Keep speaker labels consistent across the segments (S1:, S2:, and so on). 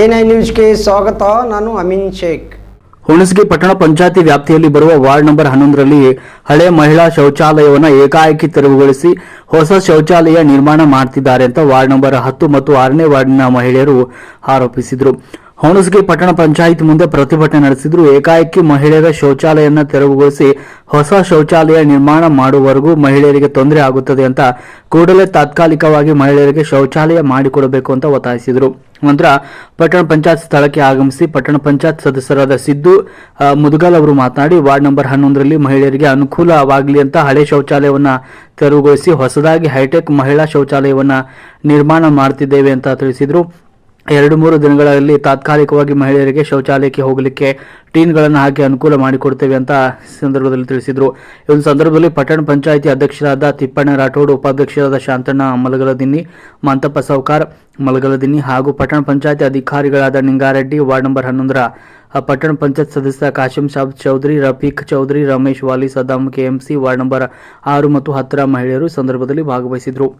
S1: NI ನ್ಯೂಸ್ಗೆ ಸ್ವಾಗತ. ನಾನು ಅಮೀನ್ ಶೇಖ್.
S2: ಹುಣಸಗಿ ಪಟ್ಟಣ ಪಂಚಾಯತಿ ವ್ಯಾಪ್ತಿಯಲ್ಲಿ ಬರುವ ವಾರ್ಡ್ ನಂಬರ್ ಹನ್ನೊಂದರಲ್ಲಿ ಹಳೆ ಮಹಿಳಾ ಶೌಚಾಲಯವನ್ನು ಏಕಾಏಕಿ ತೆರವುಗೊಳಿಸಿ ಹೊಸ ಶೌಚಾಲಯ ನಿರ್ಮಾಣ ಮಾಡ್ತಿದ್ದಾರೆ ಅಂತ ವಾರ್ಡ್ ನಂಬರ್ ಹತ್ತು ಮತ್ತು ಆರನೇ ವಾರ್ಡ್ನ ಮಹಿಳೆಯರು ಆರೋಪಿಸಿದರು. ಹುಣಸಗಿ ಪಟ್ಟಣ ಪಂಚಾಯತ್ ಮುಂದೆ ಪ್ರತಿಭಟನೆ ನಡೆಸಿದ್ರು. ಏಕಾಏಕಿ ಮಹಿಳೆಯರ ಶೌಚಾಲಯನ ತೆರವುಗೊಳಿಸಿ ಹೊಸ ಶೌಚಾಲಯ ನಿರ್ಮಾಣ ಮಾಡುವವರೆಗೂ ಮಹಿಳೆಯರಿಗೆ ತೊಂದರೆ ಆಗುತ್ತದೆ ಅಂತ ಕೂಡಲೇ ತಾತ್ಕಾಲಿಕವಾಗಿ ಮಹಿಳೆಯರಿಗೆ ಶೌಚಾಲಯ ಮಾಡಿಕೊಡಬೇಕು ಅಂತ ಒತ್ತಾಯಿಸಿದರು. ನಂತರ ಪಟ್ಟಣ ಪಂಚಾಯತ್ ಸ್ಥಳಕ್ಕೆ ಆಗಮಿಸಿ ಪಟ್ಟಣ ಪಂಚಾಯತ್ ಸದಸ್ಯರಾದ ಸಿದ್ದು ಮುದುಗಲ್ ಅವರು ಮಾತನಾಡಿ, ವಾರ್ಡ್ ನಂಬರ್ ಹನ್ನೊಂದರಲ್ಲಿ ಮಹಿಳೆಯರಿಗೆ ಅನುಕೂಲವಾಗಲಿ ಅಂತ ಹಳೆ ಶೌಚಾಲಯವನ್ನು ತೆರವುಗೊಳಿಸಿ ಹೊಸದಾಗಿ ಹೈಟೆಕ್ ಮಹಿಳಾ ಶೌಚಾಲಯವನ್ನು ನಿರ್ಮಾಣ ಮಾಡ್ತಿದ್ದೇವೆ ಅಂತ ತಿಳಿಸಿದರು. ಎರಡು ಮೂರು ದಿನಗಳಲ್ಲಿ ತಾತ್ಕಾಲಿಕವಾಗಿ ಮಹಿಳೆಯರಿಗೆ ಶೌಚಾಲಯಕ್ಕೆ ಹೋಗಲಿಕ್ಕೆ ಟೀನ್ಗಳನ್ನು ಹಾಕಿ ಅನುಕೂಲ ಮಾಡಿಕೊಡ್ತೇವೆ ಅಂತ ಸಂದರ್ಭದಲ್ಲಿ ತಿಳಿಸಿದರು. ಈ ಒಂದು ಸಂದರ್ಭದಲ್ಲಿ ಪಟ್ಟಣ ಪಂಚಾಯಿತಿ ಅಧ್ಯಕ್ಷರಾದ ತಿಪ್ಪಣ್ಣ ರಾಠೋಡ್, ಉಪಾಧ್ಯಕ್ಷರಾದ ಶಾಂತಣ್ಣ ಮಲಗಲದಿನ್ನಿ ಮಂತಪ್ಪ ಸೌಕಾರ್ ಮಲಗಲದಿನ್ನಿ ಹಾಗೂ ಪಟ್ಟಣ ಪಂಚಾಯಿತಿ ಅಧಿಕಾರಿಗಳಾದ ನಿಂಗಾರೆಡ್ಡಿ, ವಾರ್ಡ್ ನಂಬರ್ ಹನ್ನೊಂದರ ಪಟ್ಟಣ ಪಂಚಾಯತ್ ಸದಸ್ಯ Kasim Sab Chaudhary, Rafiq Chaudhary, Ramesh Wali Saddam KMC, ward number ಆರು ಮತ್ತು ಹತ್ತರ ಮಹಿಳೆಯರು ಸಂದರ್ಭದಲ್ಲಿ ಭಾಗವಹಿಸಿದರು.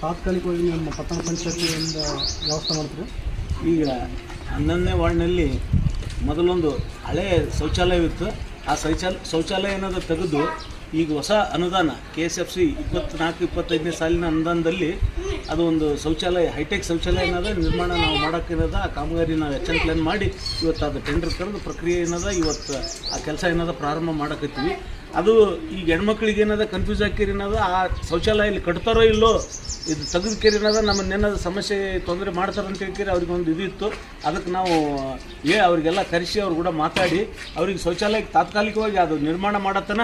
S3: ತಾತ್ಕಾಲಿಕವಾಗಿ ನಮ್ಮ ಪಟ್ಟಣ ಪಂಚಾಯತಿಯಿಂದ ವ್ಯವಸ್ಥೆ ಮಾಡ್ತೀವಿ
S4: ಈಗ ಹನ್ನೊಂದನೇ ವಾರ್ಡ್ನಲ್ಲಿ ಮೊದಲೊಂದು ಹಳೆ ಶೌಚಾಲಯವಿತ್ತು. ಆ ಶೌಚಾಲ ಶೌಚಾಲಯ ಅನ್ನೋದು ತೆಗೆದು ಈಗ ಹೊಸ ಅನುದಾನ ಕೆ ಎಸ್ ಎಫ್ ಸಿ ಇಪ್ಪತ್ನಾಲ್ಕು, ಇಪ್ಪತ್ತೈದನೇ ಸಾಲಿನ ಅನುದಾನದಲ್ಲಿ ಅದು ಒಂದು ಶೌಚಾಲಯ, ಹೈಟೆಕ್ ಶೌಚಾಲಯ ಏನದ ನಿರ್ಮಾಣ ನಾವು ಮಾಡೋಕ್ಕೇನದ ಆ ಕಾಮಗಾರಿ ನಾವು ಎಚ್ ಪ್ಲಾನ್ ಮಾಡಿ ಇವತ್ತು ಅದು ಟೆಂಡರ್ ಕರೆದು ಪ್ರಕ್ರಿಯೆ ಏನದ, ಇವತ್ತು ಆ ಕೆಲಸ ಏನದ ಪ್ರಾರಂಭ ಮಾಡಕತ್ತೀವಿ. ಅದು ಈಗ ಹೆಣ್ಮಕ್ಳಿಗೆ ಏನದ ಕನ್ಫ್ಯೂಸ್ ಹಾಕಿರಿ ಏನದ ಆ ಶೌಚಾಲಯ ಇಲ್ಲಿ ಕಟ್ತಾರೋ ಇಲ್ಲೋ, ಇದು ತೆಗೆದು ಕೇರಿ ಏನದ ನಮ್ಮನ್ನೇನಾದ್ರು ಸಮಸ್ಯೆ, ತೊಂದರೆ ಮಾಡ್ತಾರೆ ಅಂತ ಹೇಳ್ಕೇರಿ ಅವ್ರಿಗೆ ಒಂದು ಇದು ಇತ್ತು. ಅದಕ್ಕೆ ನಾವು, ಏ, ಅವರಿಗೆಲ್ಲ ಕರೆಸಿ ಅವ್ರು ಕೂಡ ಮಾತಾಡಿ, ಅವ್ರಿಗೆ ಶೌಚಾಲಯಕ್ಕೆ ತಾತ್ಕಾಲಿಕವಾಗಿ ಅದು ನಿರ್ಮಾಣ ಮಾಡತ್ತನ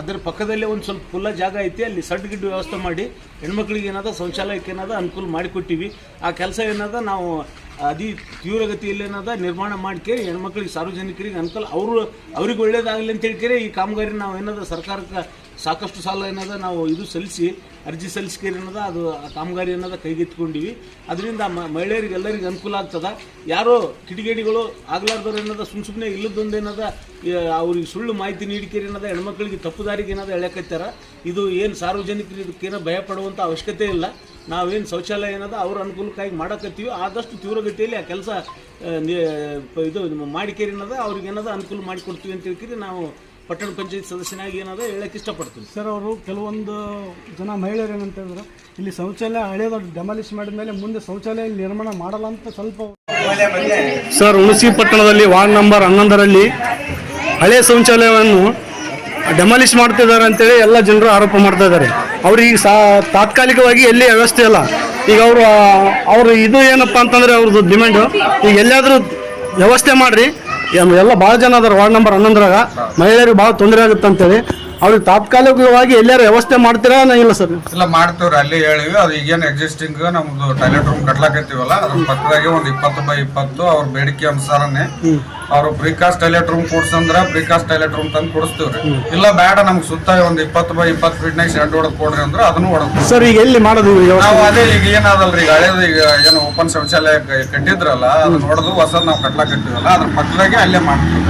S4: ಅದ್ರ ಪಕ್ಕದಲ್ಲೇ ಒಂದು ಸ್ವಲ್ಪ ಫುಲ್ಲ ಜಾಗ ಐತಿ, ಅಲ್ಲಿ ಸಡ್ ಗಿಡ್ಡು ವ್ಯವಸ್ಥೆ ಮಾಡಿ, ಹೆಣ್ಮಕ್ಳಿಗೆ ಏನಾದ ಶೌಚಾಲಯಕ್ಕೆ ಏನಾದ ಅನುಕೂಲ ಮಾಡಿಕೊಟ್ಟಿವಿ. ಆ ಕೆಲಸ ಏನಾದ ನಾವು ಅತಿ ತೀವ್ರಗತಿಯಲ್ಲಿ ಏನದ ನಿರ್ಮಾಣ ಮಾಡ್ಕೇರಿ ಹೆಣ್ಮಕ್ಳಿಗೆ, ಸಾರ್ವಜನಿಕರಿಗೆ ಅನುಕೂಲ, ಅವರು ಅವ್ರಿಗೆ ಒಳ್ಳೇದಾಗಲಿ ಅಂತ ಹೇಳ್ಕೇರಿ ಈ ಕಾಮಗಾರಿ ನಾವು ಏನದ ಸರ್ಕಾರಕ್ಕೆ ಸಾಕಷ್ಟು ಸಾಲ ಏನದ ನಾವು ಇದು ಸಲ್ಲಿಸಿ, ಅರ್ಜಿ ಸಲ್ಲಿಸ್ಕೇರಿ ಏನದ ಅದು ಆ ಕಾಮಗಾರಿ ಅನ್ನೋದ ಕೈಗೆತ್ಕೊಂಡಿವಿ ಅದರಿಂದ ಮಹಿಳೆಯರಿಗೆ ಎಲ್ಲರಿಗೆ ಅನುಕೂಲ ಆಗ್ತದ. ಯಾರೋ ಕಿಡಿಗೇಡಿಗಳು ಆಗ್ಲಾರ್ದವ್ರು ಏನದ ಸುಮ್ ಸುಮ್ಮನೆ ಇಲ್ಲದೊಂದು ಏನದ ಅವ್ರಿಗೆ ಸುಳ್ಳು ಮಾಹಿತಿ ನೀಡಿಕೇರಿ ಏನದ ಹೆಣ್ಮಕ್ಳಿಗೆ ತಪ್ಪು ದಾರಿಗೆ ಏನದ ಇದು ಏನು ಸಾರ್ವಜನಿಕರು ಇದಕ್ಕೇನೋ ಭಯ ಪಡುವಂಥ ಅವಶ್ಯಕತೆ ಇಲ್ಲ. ನಾವೇನು ಶೌಚಾಲಯ ಏನದ ಅವ್ರ ಅನುಕೂಲಕ್ಕಾಗಿ ಮಾಡಕತ್ತೀವಿ. ಆದಷ್ಟು ತೀವ್ರಗತಿಯಲ್ಲಿ ಆ ಕೆಲಸ ಇದು ಮಾಡಿಕೇರಿ ಏನದ ಅವ್ರಿಗೆ ಏನದ ಅನುಕೂಲ ಮಾಡಿಕೊಡ್ತೀವಿ ಅಂತ ಹೇಳ್ತೀರಿ ನಾವು ಪಟ್ಟಣ ಪಂಚಾಯತ್ ಸದಸ್ಯನಾಗಿ ಏನದ ಹೇಳಕ್ಕೆ ಇಷ್ಟಪಡ್ತೀವಿ.
S3: ಸರ್ ಅವರು ಕೆಲವೊಂದು ಜನ ಮಹಿಳೆಯರು ಏನಂತ ಹೇಳಿದ್ರು ಇಲ್ಲಿ ಶೌಚಾಲಯ ಹಳೆಯದು ಡೆಮಾಲಿಷ್ ಮಾಡಿದ ಮೇಲೆ ಮುಂದೆ ಶೌಚಾಲಯ ನಿರ್ಮಾಣ ಮಾಡಲ್ಲ ಅಂತ ಸ್ವಲ್ಪ
S5: ಸರ್ ಹುಣಸಿ ಪಟ್ಟಣದಲ್ಲಿ ವಾರ್ಡ್ ನಂಬರ್ ಹನ್ನೊಂದರಲ್ಲಿ ಹಳೆ ಶೌಚಾಲಯವನ್ನು ಡೆಮಾಲಿಷ್ ಮಾಡ್ತಿದ್ದಾರೆ ಅಂತೇಳಿ ಎಲ್ಲ ಜನರು ಆರೋಪ ಮಾಡ್ತಾ ಇದ್ದಾರೆ. ಅವ್ರಿಗೆ ಸಾ ತಾತ್ಕಾಲಿಕವಾಗಿ ಎಲ್ಲಿ ವ್ಯವಸ್ಥೆ ಇಲ್ಲ. ಈಗ ಅವರು ಅವರು ಇದು ಏನಪ್ಪ ಅಂತಂದರೆ ಅವ್ರದ್ದು ಡಿಮ್ಯಾಂಡು ಈಗ ಎಲ್ಲಿಯಾದರೂ ವ್ಯವಸ್ಥೆ ಮಾಡಿರಿ. ಎಲ್ಲ ಭಾಳ ಜನ ಅದಾರ ವಾರ್ಡ್ ನಂಬರ್ ಹನ್ನೊಂದರಾಗ. ಮಹಿಳೆಯರಿಗೆ ಭಾಳ ತೊಂದರೆ ಆಗುತ್ತೆ ಅಂತೇಳಿ. ಅವ್ರಿಗೆ ತಾತ್ಕಾಲಿಕವಾಗಿ ಎಲ್ಲಾರು ವ್ಯವಸ್ಥೆ ಮಾಡ್ತೀರಾ ನಾ ಇಲ್ಲ ಸರ್.
S6: ಇಲ್ಲ ಮಾಡ್ತೀವ್ರಿ ಅಲ್ಲಿ ಹೇಳಿವಿ. ಅದು ಈಗೇನು ಎಕ್ಸಿಸ್ಟಿಂಗ್ ನಮ್ದು ಟಾಯ್ಲೆಟ್ ರೂಮ್ ಕಟ್ಲಾಕತ್ತೀವಲ್ಲ ಅದ್ರ ಪಕ್ಕದಾಗೆ ಒಂದು ಇಪ್ಪತ್ತು ಬೈ ಇಪ್ಪತ್ತು ಅವ್ರ ಬೇಡಿಕೆ ಅನುಸಾರನೇ ಅವ್ರು ಬ್ರೇಕ್ಫಾಸ್ಟ್ ಟಾಯ್ಲೆಟ್ ರೂಮ್ ಕೊಡ್ಸಂದ್ರ ಬ್ರೇಕ್ಫಾಸ್ಟ್ ಟಾಯ್ಲೆಟ್ ರೂಮ್ ತಂದು ಕೊಡಿಸ್ತೀವ್ರಿ. ಇಲ್ಲ ಬೇಡ ನಮ್ಗೆ ಸುತ್ತ ಒಂದು ಇಪ್ಪತ್ತು ಬೈ ಇಪ್ಪತ್ತು ಫೀಟ್ನಾಗ ಶೆಡ್ ಹೊಡೆದ್ ಕೊಡ್ರಿ ಅಂದ್ರೆ ಅದನ್ನು ಹೊಡೆದ್
S5: ಸರ್ ಈಗ ಎಲ್ಲಿ ಮಾಡೋದು
S6: ನಾವು ಅದೇ ಈಗ ಏನಾದಲ್ರಿ ಈಗ ಹಳೇದು ಈಗ ಏನು ಓಪನ್ ಶೌಚಾಲಯ ಕಟ್ಟಿದ್ರಲ್ಲ ಅದನ್ನ ಹೊಡೆದು ಹೊಸದ್ ನಾವು ಕಟ್ಲಾಕತ್ತೀವಲ್ಲ ಅದ್ರ ಪಕ್ಕದಾಗೆ ಅಲ್ಲೇ ಮಾಡ್ತೀವಿ.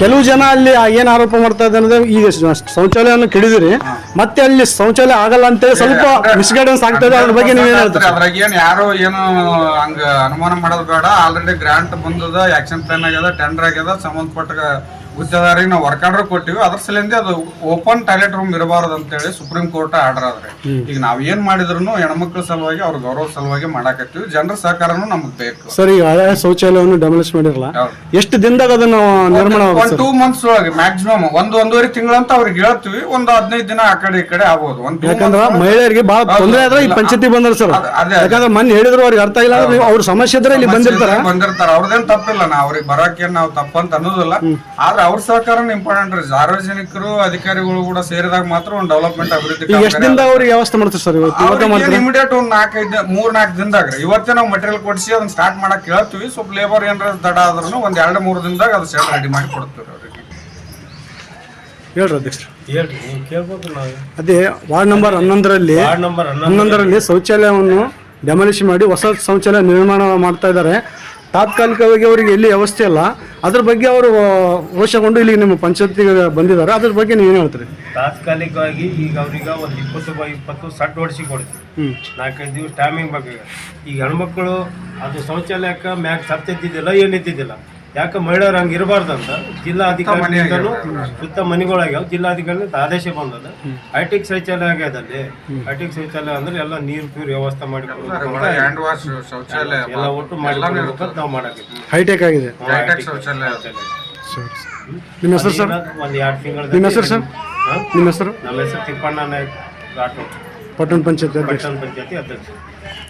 S5: ಕೆಲವು ಜನ ಅಲ್ಲಿ ಏನ್ ಆರೋಪ ಮಾಡ್ತಾ ಇದ್ದಾರೆ ಅಂದ್ರೆ ಈಗ ಶೌಚಾಲಯವನ್ನು ಕೆಡಿದಿರಿ ಮತ್ತೆ ಅಲ್ಲಿ ಶೌಚಾಲಯ ಆಗಲ್ಲ ಅಂತೇಳಿ ಸ್ವಲ್ಪ ಮಿಸ್ಗೈಡೆನ್ಸ್ ಆಗ್ತದೆ ಇದೆ ಅದ್ರ ಬಗ್ಗೆ ನೀವೇನು ಹೇಳ್ತೀರಿ?
S6: ಅದ್ರಾಗ ಏನ್ ಯಾರು ಏನು ಹಂಗ ಅನುಮಾನ ಮಾಡೋದು ಬೇಡ ಆಲ್ರೆಡಿ ಗ್ರಾಂಟ್ ಬಂದದ ಆಕ್ಷನ್ ಪ್ಲಾನ್ ಆಗ್ಯದ ಟೆಂಡರ್ ಆಗ್ಯದ ಸಂಬಂಧಪಟ್ಟ ಗುತ್ತೇದಾರಿಗೆ ನಾವು ವರ್ಕ್ ಆರ್ಡರ್ ಕೊಟ್ಟಿವಿ ಅದ್ರ ಸಲಿಂದ ಅದು ಓಪನ್ ಟಾಯ್ಲೆಟ್ ರೂಮ್ ಇರಬಾರದು ಅಂತೇಳಿ ಸುಪ್ರೀಂ ಕೋರ್ಟ್ ಆರ್ಡರ್ ಆದ್ರೆ. ಈಗ ನಾವ್ ಏನ್ ಮಾಡಿದ್ರು ಹೆಣ್ಮಕ್ಳ ಸಲುವಾಗಿ ಅವ್ರ ಗೌರವ ಸಲುವಾಗಿ ಮಾಡಾಕತ್ತೀವಿ ಜನರ ಸಹಕಾರನು ನಮಗ್ ಬೇಕು.
S5: ಸರ್ ಈಗ ಹಳೆ ಶೌಚಾಲಯವನ್ನು ಡೆಮಾಲಿಷ್ ಮಾಡಿರಲ್ಲ ಎಷ್ಟು ದಿನದಾಗ ಅದನ್ನ ನಿರ್ಮಾಣ
S6: ಒಂದ್ ಟೂ ಮಂತ್ಸ್ ಒಳಗೆ ಮ್ಯಾಕ್ಸಿಮಮ್ ಒಂದು ಒಂದೂವರೆ ತಿಂಗಳಂತ ಅವ್ರಿಗೆ ಹೇಳ್ತೀವಿ ಒಂದು ಹದಿನೈದು ದಿನ ಆ ಕಡೆ ಈ ಕಡೆ ಆಗ್ಬೋದು. ಒಂದ್
S5: ಯಾಕಂದ್ರೆ ಮಹಿಳೆಯರಿಗೆ ಬಹಳ. ತೊಂದರೆ ಆದ್ರೆ ಈ ಪಂಚಾಯತಿ ಬಂದ್ರ ಸರ್. ಯಾಕಂದ್ರೆ ಮೊನ್ನೆ ಹೇಳಿದ್ರು ಅವ್ರಿಗೆ ಅರ್ಥ ಇಲ್ಲ ಅಂದ್ರೆ ಅವ್ರ ಸಮಸ್ಯೆ ಇದ್ರೆ ಇಲ್ಲಿ ಬಂದಿರ್ತಾರ.
S6: ಬಂದಿರ್ತಾರ. ಅವ್ರದೇನ್ ತಪ್ಪಿಲ್ಲ ನಾ ಅವ್ರಿಗೆ ಬರಕ್ಕೆ ನಾವು ತಪ್ಪಂತ ಅನ್ನೋದಿಲ್ಲ. ಆದ್ರೆ ಅವ್ರ ಸಹಕಾರ ಇಂಪಾರ್ಟೆಂಟ್ ರೀ. ಸಾರ್ವಜನಿಕರು ಅಧಿಕಾರಿಗಳು ಕೂಡ ಸೇರಿದಾಗ ಮಾತ್ರ ಒಂದು ಡೆವಲಪ್ಮೆಂಟ್ ಅಭಿವೃದ್ಧಿ
S5: ಎಷ್ಟು ಅವ್ರಿಗೆ ವ್ಯವಸ್ಥೆ ಮಾಡ್ತಾರೆ ಸರ್? ಇವತ್ತು ಇವತ್ತ ಮಾಡ್ತಾರೆ?
S6: ಇಮಿಡಿಯೇಟ್ ಒಂದ್ ನಾಲ್ಕೈದು ಮೂರ್ ನಾಲ್ಕು ದಿನದಾಗ ರೀ. ಇವತ್ತೇ ನಾವು ಮೆಟೀರಿಯಲ್ ಕೊಡಿಸಿ ಅದನ್ನ ಸ್ಟಾರ್ಟ್ ಮಾಡಕ್ ಹೇಳ್ತೀವಿ. ಸ್ವಲ್ಪ ಲೇಬರ್ ಏನಾರ ದಡ ಆದ್ರೂ ಒಂದ್ ಎರಡು ಮೂರು ದಿನದಾಗ ಅದು ಸೆಟ್ ರೆಡಿ ಮಾಡಿ ಕೊಡ್ತೀವಿ ಅವ್ರಿಗೆ.
S5: ಹೇಳ್ರಿ ಅಧ್ಯಕ್ಷರು.
S7: ಹೇಳ್ರಿ ನೀವು ಕೇಳ್ಬೋದು ನಾವು.
S5: ಅದೇ ವಾರ್ಡ್ ನಂಬರ್ ಹನ್ನೊಂದರಲ್ಲಿ
S7: ವಾರ್ಡ್ ನಂಬರ್ ಹನ್ನೊಂದು
S5: ಹನ್ನೊಂದರಲ್ಲಿ ಶೌಚಾಲಯವನ್ನು ಡೆಮಾಲಿಷ್ ಮಾಡಿ ಹೊಸ ಶೌಚಾಲಯ ನಿರ್ಮಾಣ ಮಾಡ್ತಾ ಇದ್ದಾರೆ. ತಾತ್ಕಾಲಿಕವಾಗಿ ಅವರಿಗೆ ಎಲ್ಲಿ ವ್ಯವಸ್ಥೆ ಇಲ್ಲ. ಅದ್ರ ಬಗ್ಗೆ ಅವರು ರೋಷಗೊಂಡು ಇಲ್ಲಿ ನಿಮ್ಮ ಪಂಚಾಯತಿಗೆ ಬಂದಿದ್ದಾರೆ. ಅದ್ರ ಬಗ್ಗೆ ನೀವು ಏನು ಹೇಳ್ತೀರಿ?
S7: ತಾತ್ಕಾಲಿಕವಾಗಿ ಈಗ ಅವ್ರಿಗೆ ಒಂದು ಇಪ್ಪತ್ತು ಬೈ ಇಪ್ಪತ್ತು ಸಟ್ ಹೊಡಿಸಿ ಕೊಡ್ತೀವಿ. ನಾಲ್ಕೈದು ದಿವಸ ಟೈಮಿಂಗ್ ಬಗ್ಗೆ. ಈಗ ಹೆಣ್ಮಕ್ಳು ಅದು ಶೌಚಾಲಯಕ್ಕೆ ಮ್ಯಾಗ ಸತ್ತಿದ್ದಿದ್ದಿಲ್ಲ ಏನಿದ್ದಿದ್ದಿಲ್ಲ ಯಾಕೆ ಮಹಿಳೆಯರು ಹಂಗೆ ಇರಬಾರ್ದಂತ? ಜಿಲ್ಲಾಧಿಕಾರಿಗಳು ಸುತ್ತ ಮನೆಗಳಾಗ್ಯಾವ ಜಿಲ್ಲಾಧಿಕಾರಿ ಆದೇಶ ಬಂದದ. ಹೈಟೆಕ್ ಶೌಚಾಲಯ ಆಗ್ಯದಲ್ಲಿ ಹೈಟೆಕ್ ಶೌಚಾಲಯ ಅಂದ್ರೆ ಎಲ್ಲ ನೀರು ಪೀರು ವ್ಯವಸ್ಥೆ ಮಾಡಿ
S6: ಹ್ಯಾಂಡ್ ವಾಶ್ ಶೌಚಾಲಯ
S7: ಎಲ್ಲ ಒಟ್ಟು ಮಾಡಿ ನಾವು ಮಾಡಾಕತ್ತೀವಿ
S5: ಹೈಟೆಕ್ ಆಗಿದೆ. ನಿಮ್ಮ ಹೆಸರು ಸರ್?
S7: ಒಂದು ಎರಡು ತಿಂಗಳ
S5: ನಿಮ್ಮ ಹೆಸರು ಸರ್? ನಿಮ್ಮ ಹೆಸರು?
S7: ನಮ್ಮ ಹೆಸರು ತಿಪ್ಪಣ್ಣ ನಾಯ್ಕ
S5: ಪಟ್ಟಣ ಪಂಚಾಯತ್ ಅಧ್ಯಕ್ಷ.
S7: ಪಟ್ಟಣ ಪಂಚಾಯತಿ ಅಧ್ಯಕ್ಷ.